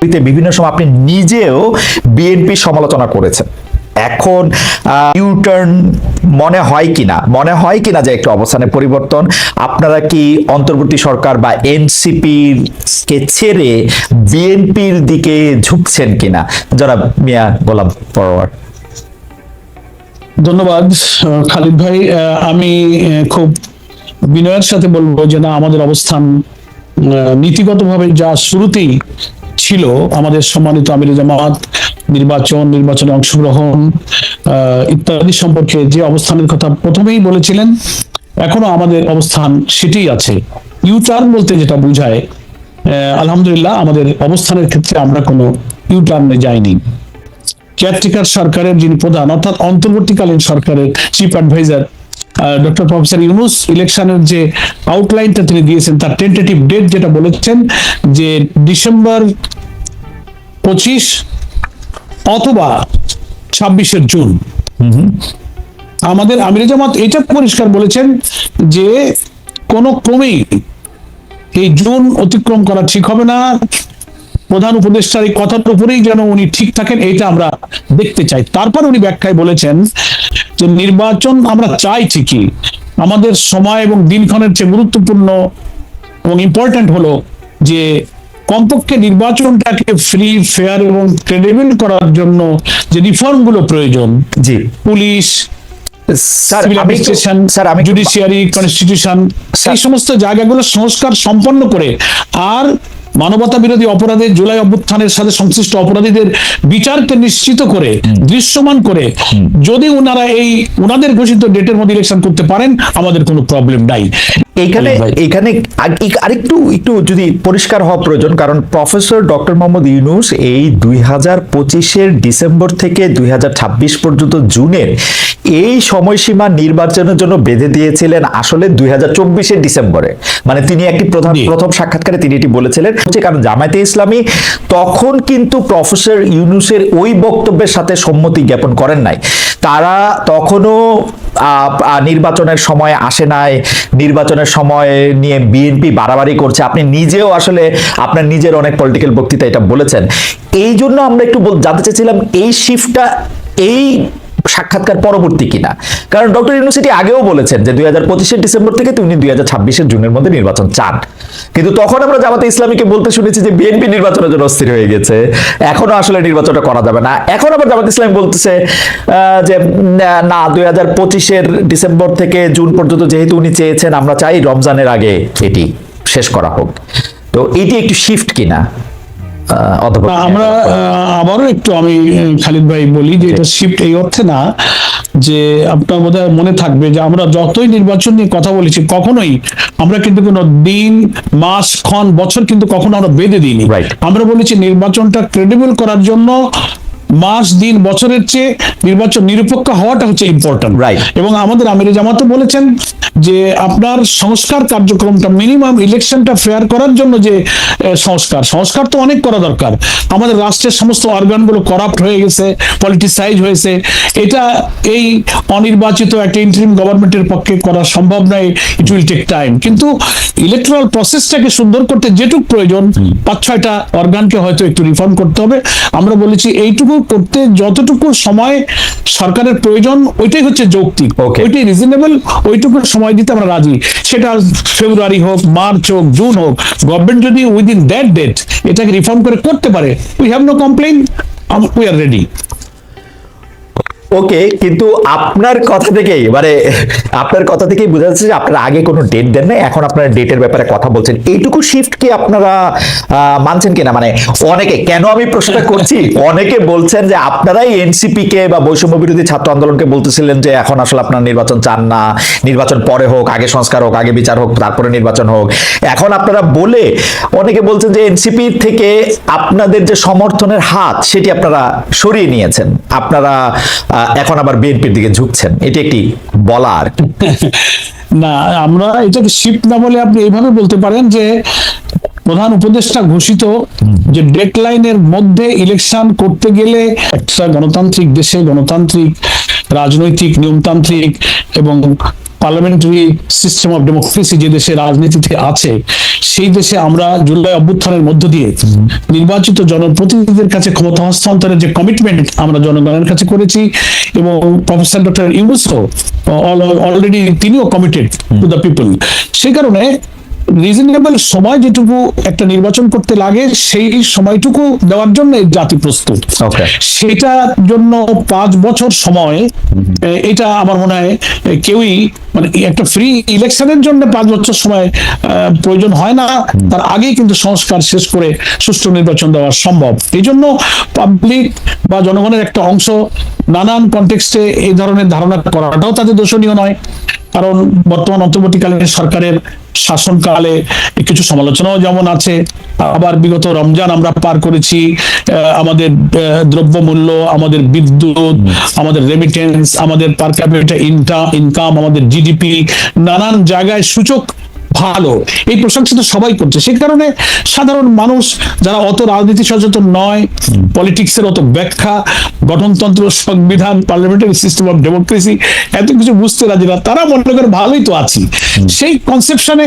বিভিন্ন সময় আপনি নিজেও বিএনপি সমালোচনা করেছেন। এখন ইউটার্ন মনে হয় কিনা? মনে হয় কিনা যে একটু অবস্থানের পরিবর্তন? আপনারা কি অন্তর্বর্তী সরকার বা এনসিপির কে ছেড়ে বিএনপির দিকে ঝুঁকছেন কিনা? যারা মিয়া গোলাম ফরওয়ার্ড ধন্যবাদ খালিদ ভাই। আমি খুব বিনয়ের সাথে বলব যে না, আমাদের অবস্থান নীতিগতভাবে যা শুরুতেই ছিল আমাদের সম্মানিত আমির জামাত, নির্বাচন, নির্বাচনে অংশগ্রহণ ইত্যাদি সম্পর্কে যে অবস্থানের কথা প্রথমেই বলেছিলেন, এখনও আমাদের অবস্থান সেটাই আছে। ইউটার্ন বলতে যেটা বোঝায় আলহামদুলিল্লাহ আমাদের অবস্থানের ক্ষেত্রে আমরা কোনো ইউটার্নে যাইনি। কেয়ারটেকার সরকারের যিনি প্রধান, অর্থাৎ অন্তর্বর্তীকালীন সরকারের chief adviser doctor professor Yunus ইলেকশনের যে আউটলাইনটা তিনি দিয়েছেন, তার টেন্টেটিভ ডেট যেটা বলেছেন, যে ডিসেম্বর পঁচিশ অথবা ছাব্বিশের জুন। আমাদের আমির জামাত এটা পরিষ্কার বলেছেন যে কোনো ক্রমেই এই জুন অতিক্রম করা ঠিক হবে না। প্রধান উপদেষ্টার এই কথার উপরেই যেন উনি ঠিক থাকেন এটা আমরা দেখতে চাই। তারপর উনি ব্যাখ্যায় বলেছেন যে নির্বাচন আমরা চাই ঠিকই। আমাদের সময় এবং দিনক্ষণের চেয়ে গুরুত্বপূর্ণ এবং ইম্পর্ট্যান্ট হলো যে কমপক্ষে নির্বাচনটাকে ফ্রি ফেয়ার এবং ক্রেডিবল করার জন্য যে রিফর্মগুলো প্রয়োজন জি। পুলিশ জুডিশিয়ারি কনস্টিটিউশন এই সমস্ত জায়গাগুলো সংস্কার সম্পন্ন করে আর মানবতা বিরোধী অপরাধের জুলাই অভ্যুত্থানের সাথে সংশ্লিষ্ট অপরাধীদের বিচারকে নিশ্চিত করে, দৃশ্যমান করে, যদি ওনারা এই, ওনাদের ঘোষিত ডেটের মধ্যে ইলেকশন করতে পারেন, আমাদের কোনো প্রবলেম নাই। এইখানে ভাই। এইখানে আরেকটু একটু যদি পরিষ্কার হওয়া প্রয়োজন কারণ প্রফেসর ডক্টর মোহাম্মদ ইউনুস এই দুই হাজার পঁচিশের ডিসেম্বর থেকে দুই হাজার ছাব্বিশ পর্যন্ত জুনের এই সময়সীমা নির্বাচনের জন্য বেঁধে দিয়েছিলেন আসলে দুই হাজার চব্বিশের ডিসেম্বরে। মানে তিনি একটি প্রধান প্রথম সাক্ষাৎকারে তিনি এটি বলেছিলেন। হচ্ছে কারণ জামায়াতে ইসলামী তখন কিন্তু প্রফেসর ইউনুসের ওই বক্তব্যের সাথে সম্মতি জ্ঞাপন করেন নাই। তারা তখনও নির্বাচনের সময় আসে নাই। নির্বাচনের সময় নিয়ে বিএনপি বাড়াবাড়ি করছে। আপনি নিজেও আসলে আপনার নিজের অনেক পলিটিক্যাল বক্তৃতা এটা বলেছেন। এই জন্য আমরা একটু জানতে চাইছিলাম এই শিফটটা এই সাক্ষাৎকার পরবর্তী কিনা? কারণ ডক্টর ইউনিভার্সিটি আগেও বলেছেন যে দুই ডিসেম্বর থেকে তিনি দুই হাজার জুনের মধ্যে নির্বাচন চান। কিন্তু তখন আমরা জামাতে ইসলামীকে বলতে শুনেছি যে বিএনপি নির্বাচনের জন্য অস্থির হয়ে গেছে। এখনও আসলে নির্বাচনটা করা যাবে না। এখন আবার জামাত ইসলামী বলতেছে যে না, দুই হাজার পঁচিশের ডিসেম্বর থেকে জুন পর্যন্ত যেহেতু উনি চেয়েছেন, আমরা চাই রমজানের আগে এটি শেষ করা হোক। তো এটি একটু শিফট কিনা? আমরা আবারও একটু আমি খালিদ ভাই বলি যে এটা শিফট এই অর্থে না যে আপনার বোধ মনে থাকবে যে আমরা যতই নির্বাচন নিয়ে কথা বলেছি কখনোই আমরা কিন্তু কোনো দিন মাস ক্ষণ বছর কিন্তু কখনো আমরা বেঁধে দিইনি. আমরা বলেছি নির্বাচনটা ক্রেডিবল করার জন্য মাস দিন বছরের চেয়ে নির্বাচন নিরপেক্ষ হওয়াটা হচ্ছে ইম্পর্টেন্ট Right. এবং আমাদের আমির জামাতও বলেছেন যে আপনার সংস্কার কার্যক্রমটা মিনিমাম ইলেকশনটা ফেয়ার করার জন্য যে সংস্কার সংস্কার তো অনেক করা দরকার। আমাদের রাষ্ট্রের সমস্ত অর্গানগুলো করাপ্ট হয়ে গেছে পলিটিসাইজ হয়েছে। এটা এই অনির্বাচিত একটা ইন্টারিম গভর্নমেন্টের পক্ষে করা সম্ভব নয় ইট উইল টেক টাইম কিন্তু ইলেকট্রাল প্রসেসটাকে সুন্দর করতে যেটুক প্রয়োজন পাঁচ ছয়টা অর্গানকে হয়তো একটু রিফর্ম করতে হবে। আমরা বলেছি এইটুকু করতে যতটুকু সময় সরকারের প্রয়োজন ওইটাই হচ্ছে যৌক্তিক. ওইটাই রিজনেবল ওইটুকু সময় দিতে আমরা রাজি। সেটা ফেব্রুয়ারি হোক মার্চ হোক জুন হোক গভর্নমেন্ট যদি উইদিন দ্যাট ডেট এটাকে রিফর্ম করে করতে পারে we have no complain we are ready okay কিন্তু আপনার কথা থেকেই মানে আপনার কথা থেকেই বোঝা যাচ্ছে যে আপনারা আগে কোনো ডেট দেন নাই, এখন আপনারা ডেটের ব্যাপারে কথা বলছেন। এইটুকু শিফট কি আপনারা মানছেন কিনা? মানে অনেকে, কেন আমি প্রশ্নটা করছি? অনেকে বলছেন যে আপনারাই এনসিপি কে বা বৈষম্য বিরোধী ছাত্র আন্দোলনকে বলতেছিলেন যে এখন আসলে আপনারা নির্বাচন চান না। নির্বাচন পরে হোক, আগে সংস্কার হোক, আগে বিচার হোক, তারপরে নির্বাচন হোক। এখন আপনারা বলে অনেকে বলছেন যে এনসিপি থেকে আপনাদের যে সমর্থনের হাত, সেটি আপনারা সরিয়ে নিয়েছেন। আপনারা এখন আবার বিএনপির দিকে ঝুঁকছেন। এটি একটি বলার। না, আমরা এটাকে শিফট না বলে আপনি এইভাবে বলতে পারেন যে প্রধান উপদেষ্টা ঘোষিত যে ডেডলাইনের মধ্যে ইলেকশন করতে গেলে একটা গণতান্ত্রিক দেশে গণতান্ত্রিক, রাজনৈতিক, নিয়মতান্ত্রিক এবং পার্লামেন্টারি সিস্টেম অফ ডেমোক্রেসি যে দেশে রাজনীতিতে আছে, সেই দেশে আমরা জুলাই অভ্যুত্থানের মধ্য দিয়ে নির্বাচিত জনপ্রতিনিধিদের কাছে ক্ষমতা হস্তান্তরের যে কমিটমেন্ট আমরা জনগণের কাছে করেছি এবং প্রফেসর ডক্টর ইউনুসও অলরেডি তিনিও কমিটেড টু দ্য পিপল সেই কারণে রিজনেবল সময় যেটুকু একটা নির্বাচন করতে লাগে সেই সময়টুকু দেওয়ার জন্য জাতি প্রস্তুত. সেটার জন্য পাঁচ বছর সময় এটা আমার মনে হয় কেউই মানে একটা ফ্রি ইলেকশনের জন্য পাঁচ বছর সময় প্রয়োজন হয় না। তার আগেই কিন্তু সংস্কার শেষ করে সুষ্ঠু নির্বাচন দেওয়া সম্ভব। এই জন্য পাবলিক বা জনগণের একটা অংশ নানান কনটেক্সটে এই ধরনের ধারণা করাটাও তাদের দোষণীয় নয়। কারণ বর্তমান অন্তর্বর্তীকালীন সরকারের শাসনকালে কিছু সমালোচনাও যেমন আছে, আবার বিগত রমজান আমরা পার করেছি আমাদের দ্রব্যমূল্য, আমাদের বিদ্যুৎ, আমাদের রেমিটেন্স আমাদের পার ক্যাপিটা ইনকাম আমাদের জিডিপি নানান জায়গায় সূচক ভালো। এই প্রশংসা তো সবাই করছে। সেই কারণে সাধারণ মানুষ যারা অত রাজনীতি সচেতন নয় পলিটিক্সের অত ব্যাখ্যা গঠনতন্ত্র সংবিধান পার্লামেন্টারি সিস্টেম অফ ডেমোক্রেসি এত কিছু বুঝতে রাজি না তারা মনে করে ভালোই তো আছি। সেই কনসেপশনে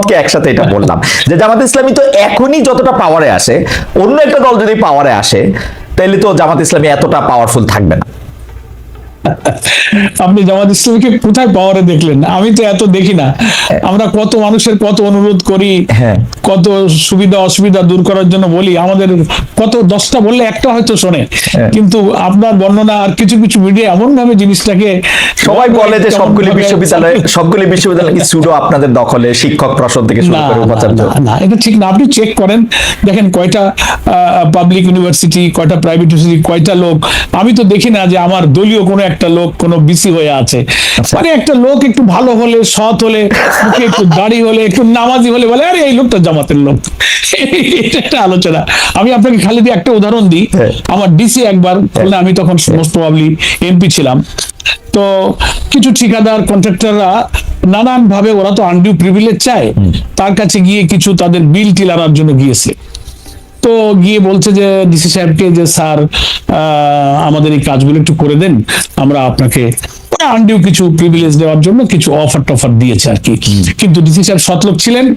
মতকে একসাথে এটা বললাম। যে জামাত ইসলামী তো এখনই যতটা পাওয়ারে আসে, অন্য একটা দল যদি পাওয়ারে আসে তাহলে তো জামাত ইসলামী এতটা পাওয়ারফুল থাকবে না। আপনি জামাত ইসলামীকে কোথায় পাওয়ারে দেখলেন? আমি তো এত দেখি না। আমরা কত মানুষের কত অনুরোধ করি হ্যাঁ। কত সুবিধা অসুবিধা দূর করার জন্য বলি আমাদের কত দশটা বললে একটা হয়তো শোনে। হ্যাঁ। কিন্তু আপনার বর্ণনা আর কিছু কিছু মিডিয়া এমন ভাবে জিনিসটাকে সবাই বলে যে সবগুলি বিশ্ববিদ্যালয় সবগুলি বিশ্ববিদ্যালয় কি সুডো আপনাদের দখলে শিক্ষক প্রসদ থেকে শুরু করে উপাচার্য। না এটা ঠিক না। আপনি চেক করেন। দেখেন কয়টা পাবলিক ইউনিভার্সিটি কয়টা প্রাইভেট ইউনিভার্সিটি কয়টা লোক। আমি তো দেখি না যে আমার দলীয় কোনো একটা লোক কোনো বিসি হয়ে আছে। মানে একটা লোক একটু ভালো হলে সৎ হলে মুখে একটু দাড়ি হলে একটু নামাজি হলে বলে আরে এই লোকটা জামাতের লোক। এটা একটা আলোচনা। আমি আপনাকে খালি দিয়ে একটা উদাহরণ দিই। হ্যাঁ। আমার ডিসি একবার খুলনা, আমি তখন মোস্ট প্রবাবলি এমপি ছিলাম। তো কিছু ঠিকাদার কন্ট্রাক্টররা নানান ভাবে ওরা তো আনডিউ প্রিভিলেজ চায়। তার কাছে গিয়ে কিছু তাদের বিল টিল আনার জন্য গিয়েছে। তো গিয়ে বলছে যে ডিসি সাহেবকে যে স্যার আহ, আমাদের এই কাজগুলো একটু করে দেন। আমরা আপনাকে আনডিউ কিছু প্রিভিলেজ দেওয়ার জন্য কিছু অফার টফার দিয়েছে আর কি। কিন্তু ডিসি সাহেব সতলোক ছিলেন।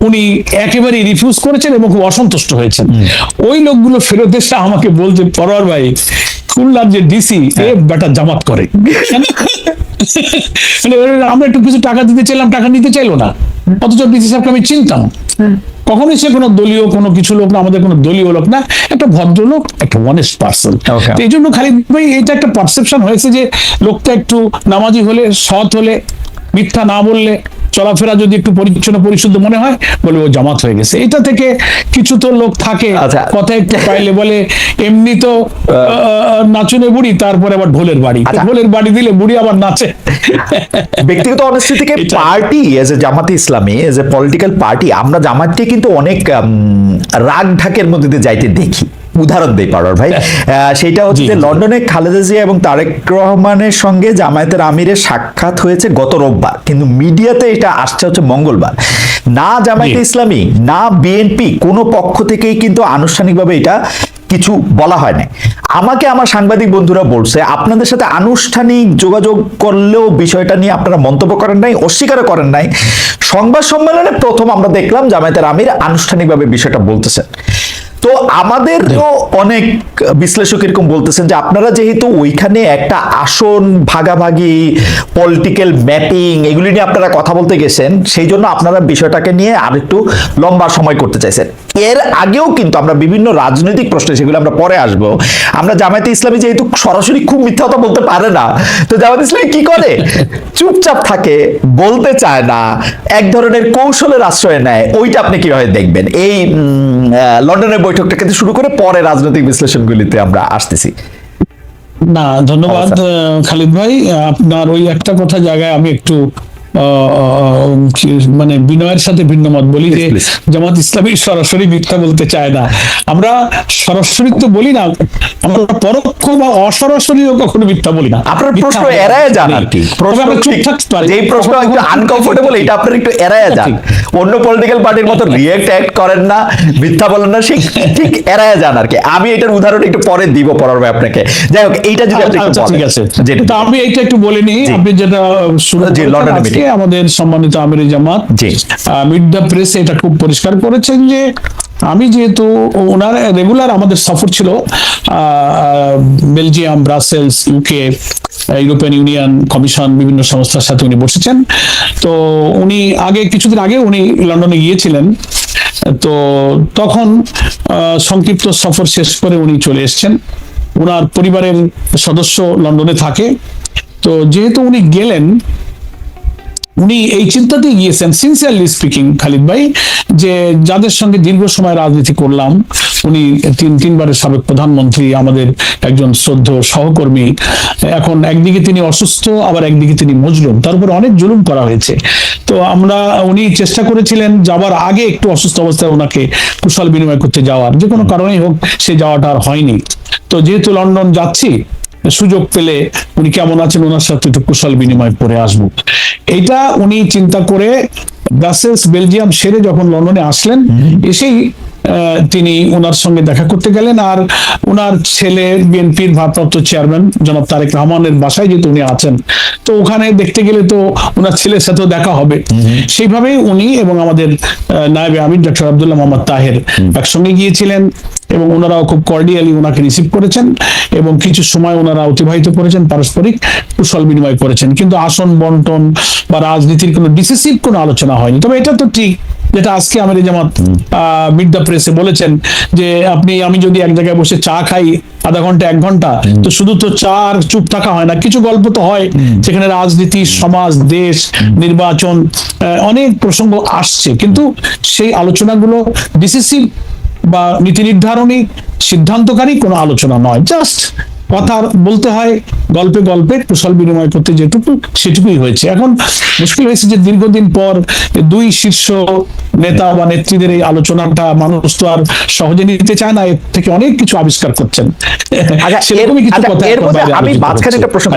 উনি একেবারেই রিফিউজ করেছেন এবং খুব অসন্তুষ্ট হয়েছেন। ওই লোকগুলো ফেরত এসে আমাকে বলছে পরোয়ার ভাই খুলনার যে ডিসি এ বেটা জামাত করে। মানে আমরা একটু কিছু টাকা দিতে চাইলাম টাকা নিতে চাইলো না। অথচ ডিসি সাহেবকে আমি চিনতাম। কখনোই সে কোনো দলীয় কোনো কিছু লোক না আমাদের কোনো দলীয় লোক না একটা ভদ্রলোক একটা অনেস্ট পার্সন. এই জন্য খালিদ ভাই এটা একটা পারসেপশন হয়েছে যে লোকটা একটু নামাজি হলে সৎ হলে মিথ্যা না বললে চলাফেরা যদি একটু পরিচ্ছন্ন পরিশুদ্ধ মনে হয় বলে ও জামাত হয়ে গেছে। এটা থেকে কিছু তো লোক থাকে। আচ্ছা। কথা একটু পাইলে বলে এমনি তো নাচুনে বুড়ি তারপরে আবার ঢোলের বাড়ি। আচ্ছা। ঢোলের বাড়ি দিলে বুড়ি আবার নাচে। ব্যক্তিগত অনেস্টি থেকে পার্টি এজ এ জামাতে ইসলামী এজ এ পলিটিক্যাল পার্টি আমরা জামাতকে কিন্তু অনেক রাগ ঢাকের মধ্যে দিয়ে যাইতে দেখি। উদাহরণ দেই পারার ভাই। আহ, সেইটা হচ্ছে যে লন্ডনে খালেদা জিয়া এবং তারেক রহমানের সঙ্গে জামায়াতের আমিরের সাক্ষাৎ হয়েছে গত রোববার। কিন্তু মিডিয়াতে এটা আসছে হচ্ছে মঙ্গলবার। না জামায়াতে ইসলামী না বিএনপি কোনো পক্ষ থেকেই কিন্তু আনুষ্ঠানিকভাবে এটা কিছু বলা হয় না আমাকে আমার সাংবাদিক বন্ধুরা বলছে আপনাদের সাথে আনুষ্ঠানিক যোগাযোগ করলেও বিষয়টা নিয়ে আপনারা মন্তব্য করেন নাই অস্বীকার করেন নাই। সংবাদ সম্মেলনে প্রথম আমরা দেখলাম জামায়াতের আমির আনুষ্ঠানিকভাবে বিষয়টা বলতেছেন। তো আমাদেরও অনেক বিশ্লেষক এরকম বলতেছেন যে আপনারা যেহেতু ওইখানে একটা আসন ভাগাভাগি পলিটিক্যাল ম্যাপিং এগুলি নিয়ে আপনারা কথা বলতে গেছেন, সেই জন্য আপনারা বিষয়টাকে নিয়ে আর একটু লম্বা সময় করতে চাইছেন। এর আগেও কিন্তু আমরা বিভিন্ন রাজনৈতিক প্রশ্নে সেগুলো আমরা পরে আসব। আমরা জামায়াতে ইসলামী যেহেতু সরাসরি খুব মিথ্যা কথা বলতে পারে না, তো জামায়াতে ইসলামী কি করে? চুপচাপ থাকে, বলতে চায় না, এক ধরনের কৌশলের আশ্রয় নেয়, ওইটা আপনি কীভাবে দেখবেন? এই লন্ডনের বৈঠকটা কিন্তু শুরু করে পরে রাজনৈতিক বিশ্লেষণগুলিতে আমরা আসতেছি। না ধন্যবাদ খালিদ ভাই। আপনার ওই একটা কথা জায়গায় আমি একটু মানে বিনয়ের সাথে ভিন্ন মত বলি যে. জামাত ইসলামী সরাসরি মিথ্যা বলতে চায় না। আমরা সরাসরি তো বলি না আমরা পরোক্ষ বা অসরাসরিও কখনো মিথ্যা বলি না। আপনার প্রশ্ন এড়ায় যান আর কি। প্রশ্ন চুপ ঠিক- থাকতে পারি। যেই প্রশ্ন একটু আনকমফোর্টেবল এটা আপনার একটু এড়ায় যান। অন্য পলিটিক্যাল পার্টির মতো রিয়েক্ট অ্যাক্ট করেন না মিথ্যা বলেন না সেই ঠিক এড়ায় যান আর কি। আমি এটার উদাহরণ একটু পরে দিব ভাই আপনাকে। যাই হোক এইটা যদি আপনি একটু আচ্ছা বলেন। ঠিক আছে। যেটা আমি এইটা একটু বলে নিই আপনি যেটা শুরু করেছেন, লন্ডনে আজকে meeting। আমাদের সম্মানিত Amir Jamaat. Mid the press এটা খুব পরিষ্কার করেছেন যে আমি যেহেতু ওনার রেগুলার আমাদের সফর ছিল Belgium Brussels UK European Union commission বিভিন্ন সংস্থার সাথে উনি বসেছেন তো উনি আগে কিছুদিন আগে উনি লন্ডনে গিয়েছিলেন তো তখন সংক্ষিপ্ত সফর শেষ করে উনি চলে এসেছেন ওনার পরিবারের সদস্য লন্ডনে থাকে তো যেহেতু উনি গেলেন উনি এই চিন্তাতেই গিয়েছেন সিনসিয়ারলি স্পিকিং খালিদ ভাই, যে যাদের সঙ্গে দীর্ঘ সময় রাজনীতি করলাম, উনি তিন, তিনবারের সাবেক প্রধানমন্ত্রী, আমাদের একজন শ্রদ্ধ সহকর্মী, এখন একদিকে তিনি অসুস্থ, আবার একদিকে তিনি মজলুম, তার উপর অনেক জুলুম করা হয়েছে। তো আমরা, উনি চেষ্টা করেছিলেন যাওয়ার আগে একটু অসুস্থ অবস্থায় ওনাকে কুশল বিনিময় করতে যাওয়ার, যে কোনো কারণেই হোক, সে যাওয়াটা আর হয়নি। তো যেহেতু লন্ডন যাচ্ছি সুযোগ পেলে উনি কেমন আছেন? ওনার সাথে একটু কুশল বিনিময় করে আসব। এটা উনি চিন্তা করে ব্রাসেলস বেলজিয়াম সেরে যখন লন্ডনে আসলেন এসেই তিনি ওনার সঙ্গে দেখা করতে গেলেন আর ওনার ছেলে বিএনপির ভারপ্রাপ্ত চেয়ারম্যান জনাব তারেক রহমানের বাসায় যেহেতু উনি আছেন, তো ওখানে দেখতে গেলে তো ওনার ছেলের সাথেও দেখা হবে। সেইভাবেই উনি এবং আমাদের নায়েবে আমির ডক্টর আব্দুল্লাহ মোহাম্মদ তাহের একসঙ্গে গিয়েছিলেন এবং ওনারাও খুব কর্ডিয়ালি ওনাকে রিসিভ করেছেন এবং কিছু সময় ওনারা অতিবাহিত করেছেন, পারস্পরিক কুশল বিনিময় করেছেন। কিন্তু আসন বন্টন বা রাজনীতির কোনো ডিসিসিভ কোনো আলোচনা হয়নি। তবে এটা তো ঠিক যেটা আজকে আমার জামাত মিড দ্য প্রেসে বলেছেন যে আপনি আমি যদি এক জায়গায় বসে চা খাই আধা ঘণ্টা এক ঘণ্টা তো শুধু তো চা আর চুপ থাকা হয় না কিছু গল্প তো হয়। সেখানে রাজনীতি সমাজ দেশ নির্বাচন অনেক প্রসঙ্গ আসছে। কিন্তু সেই আলোচনাগুলো ডিসিসিভ বা নীতি নির্ধারণী সিদ্ধান্তকারী কোনো আলোচনা নয়। জাস্ট কথা বলতে হয় গল্পে গল্পে কুশল বিনিময় করতে যেটুকু সেটুকুই হয়েছে। এখন মুশকিল হয়েছে যে দীর্ঘদিন পর দুই শীর্ষ নেতা বা নেত্রীদের এই আলোচনাটা মানুষ তো আর সহজে নিতে চায় না এর থেকে অনেক কিছু আবিষ্কার করছেন। আচ্ছা সেরকমই কিছু আচ্ছা, কথা আমি মাঝখানে একটা প্রশ্ন